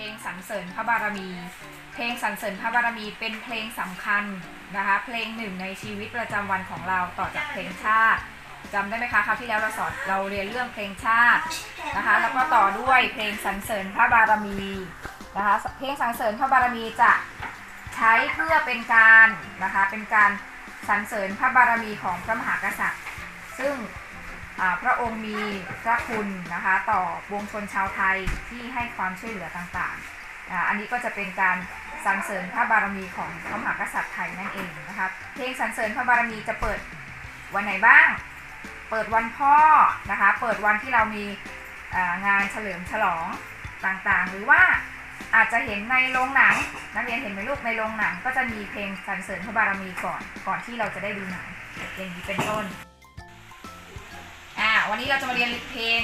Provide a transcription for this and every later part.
ลงสรรเสริญพระบารมี เพลงสรรเสริญพระบารมีเป็นเพลงสำคัญนะคะ เพลงหนึ่งในชีวิตประจำวันของเราต่อจากเพลงชาติจำได้ไหมคะคราวที่แล้วเราสอนเราเรียนเรื่องเพลงชาตินะคะ แล้วก็ต่อด้วยเพลงสรรเสริญพระบารมีนะคะเพลงสรรเสริญพระบารมีจะใช้เพื่อเป็นการนะคะเป็นการสรรเสริญพระบารมีของพระมหากษัตริย์ ซึ่ง พระองค์มีพระคุณนะคะต่อวงชนชาวไทยที่ให้ความช่วยเหลือต่างๆอ,อันนี้ก็จะเป็นการสรรเสริญพระบารมีของพระมหากษัตริย์ไทยนั่นเองนะคะเพลงสรรเสริญพระบารมีจะเปิดวันไหนบ้าง เปิดวันพ่อนะคะ เปิดวันที่เรามีงานเฉลิมฉลองต่างๆ หรือว่าอาจจะเห็นในโรงหนังนักเรียนเห็นไหมลูกในโรงหนังก็จะมีเพลงสรรเสริญพระบารมีก่อน ก่อนที่เราจะได้ดูหนังอย่างนี้เป็นต้น วันนี้เราจะมาเรียนเพลง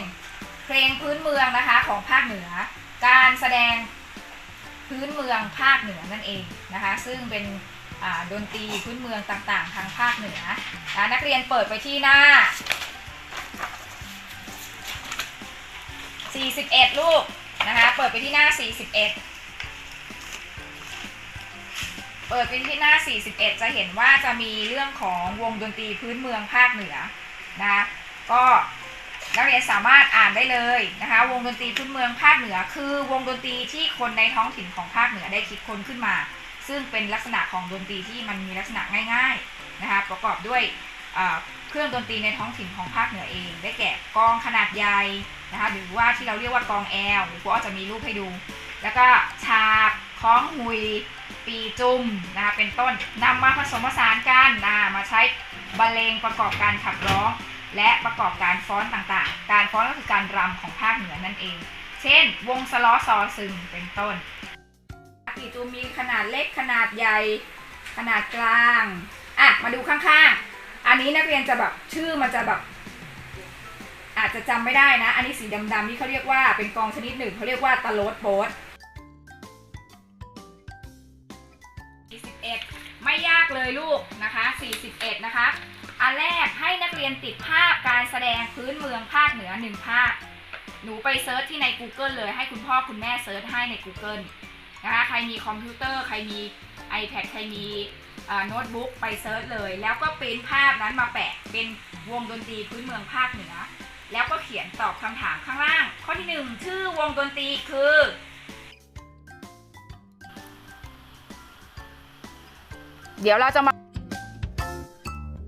เพลงพื้นเมืองนะคะของภาคเหนือ การแสดงพื้นเมืองภาคเหนือนั่นเองนะคะ ซึ่งเป็นดนตรีพื้นเมืองต่างๆ ทางภาคเหนือนะนักเรียนเปิดไปที่หน้า 41 ลูกนะคะ เปิดไปที่หน้า 41เปิดไปที่หน้า 41 จะเห็นว่าจะมีเรื่องของวงดนตรีพื้นเมืองภาคเหนือนะ ก็นักเรียนสามารถอ่านได้เลยนะคะ วงดนตรีพื้นเมืองภาคเหนือ คือวงดนตรีที่คนในท้องถิ่นของภาคเหนือได้คิดค้นขึ้นมา ซึ่งเป็นลักษณะของดนตรีที่มันมีลักษณะง่าย ๆนะคะ ประกอบด้วยเครื่องดนตรีในท้องถิ่นของภาคเหนือเอง ได้แก่กองขนาดใหญ่นะคะหรือว่าที่เราเรียกว่ากองแอลหรือพวกจะมีรูปให้ดู แล้วก็ฉาบคล้องหุย ปีจุ่มนะคะเป็นต้นนำมาผสมผสานกันนะมาใช้บรรเลงประกอบการขับร้อง และประกอบการฟ้อนต่างๆ การฟ้อนก็คือการรำของภาคเหนือนั่นเอง เช่น วงสล้อซอซึงเป็นต้นปีจุมมีขนาดเล็กขนาดใหญ่ ขนาดกลางอะมาดูข้างๆ อันนี้นักเรียนจะแบบชื่อมันจะแบบ อาจจะจำไม่ได้นะ อันนี้สีดำๆนี่เขาเรียกว่าเป็นกองชนิดหนึ่งเขาเรียกว่าตะโลดโป๊ด41 ไม่ยากเลยลูกนะคะ 41 นะคะ อันแรกให้นักเรียนติดภาพการแสดงพื้นเมืองภาคเหนือหนึ่งภาค หนูไปเซิร์ชที่ใน Google เลยให้คุณพ่อคุณแม่เซิร์ชให้ใน Google นะคะใครมีคอมพิวเตอร์ ใครมี iPad ใครมีโน้ตบุ๊กไปเซิร์ชเลย แล้วก็ปริ้นภาพนั้นมาแปะเป็นวงดนตรีพื้นเมืองภาคเหนือ แล้วก็เขียนตอบคำถามข้างล่าง ข้อที่หนึ่งชื่อวงดนตรีคือเดี๋ยวเราจะมา